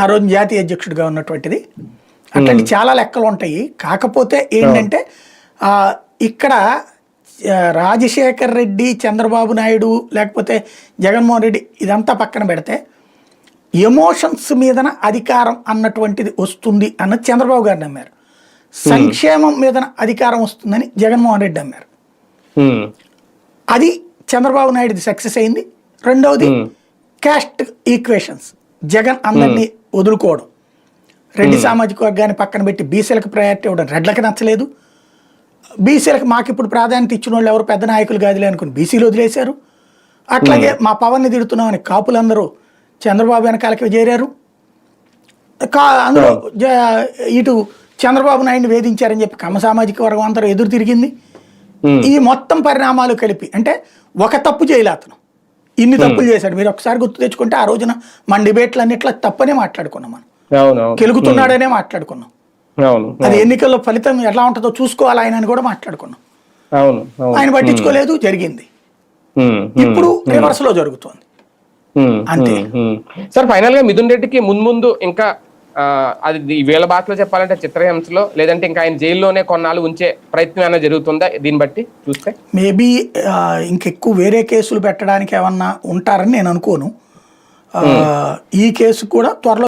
ఆ రోజు జాతీయ అధ్యక్షుడిగా ఉన్నటువంటిది. అట్లాంటి చాలా లెక్కలు ఉంటాయి. కాకపోతే ఏంటంటే ఇక్కడ రాజశేఖర్ రెడ్డి చంద్రబాబు నాయుడు లేకపోతే జగన్మోహన్ రెడ్డి ఇదంతా పక్కన పెడితే ఎమోషన్స్ మీదన అధికారం అన్నటువంటిది వస్తుంది అన్నది చంద్రబాబు గారు నమ్మారు. సంక్షేమం మీదన అధికారం వస్తుందని జగన్మోహన్ రెడ్డి నమ్మారు. ఉమ్, అది చంద్రబాబు నాయుడుది సక్సెస్ అయింది. రెండవది క్యాస్ట్ ఈక్వేషన్స్. జగన్ అందరినీ వదులుకోవడం. రెడ్డి సామాజిక వర్గాన్ని పక్కన పెట్టి బీసీలకు ప్రయారిటీ ఇవ్వడం. రెడ్లకు నచ్చలేదు. బీసీలకు మాకు ఇప్పుడు ప్రాధాన్యత ఇచ్చిన వాళ్ళు ఎవరు? పెద్ద నాయకులు కాదులే అనుకుని బీసీలు వదిలేశారు. అట్లాగే మా పవన్ని తిడుతున్నామని కాపులందరూ చంద్రబాబు వెనకాలకి చేరారు. కా అందులో ఇటు చంద్రబాబు నాయుడిని వేధించారని చెప్పి కమ్మ సామాజిక వర్గం అందరూ ఎదురు తిరిగింది. ఈ మొత్తం పరిణామాలు కలిపి అంటే ఒక తప్పు చేయలే అతను ఇన్ని తప్పులు చేశాడు. మీరు ఒకసారి గుర్తు తెచ్చుకుంటే ఆ రోజున మన డిబేట్లు అన్నిట్లో తప్పనే మాట్లాడుకున్నాం మనం. అవును కెలుగుతున్నాడనే మాట్లాడుకున్నాం. అది ఎన్నికల్లో ఫలితం ఎలా ఉంటుందో చూసుకోవాలి ఆయన అని కూడా మాట్లాడుకున్నాం. ఆయన పట్టించుకోలేదు జరిగింది. ఇప్పుడు రివర్స్లో జరుగుతోంది. అంతే. సార్ ఫైనల్గా మిథున్ రెడ్డికి ముందు ఇంకా అది ఈ వీళ్ళ భాషలో చెప్పాలంటే చిత్రహింసలో లేదంటే ఇంకా ఆయన జైల్లోనే కొన్నాళ్ళు ఉంచే ప్రయత్నం ఏమైనా జరుగుతుందా దీన్ని బట్టి చూస్తే? మేబీ ఇంకెక్కువ వేరే కేసులు పెట్టడానికి ఏమన్నా ఉంటారని నేను అనుకోను. ఈ కేసు కూడా త్వరలో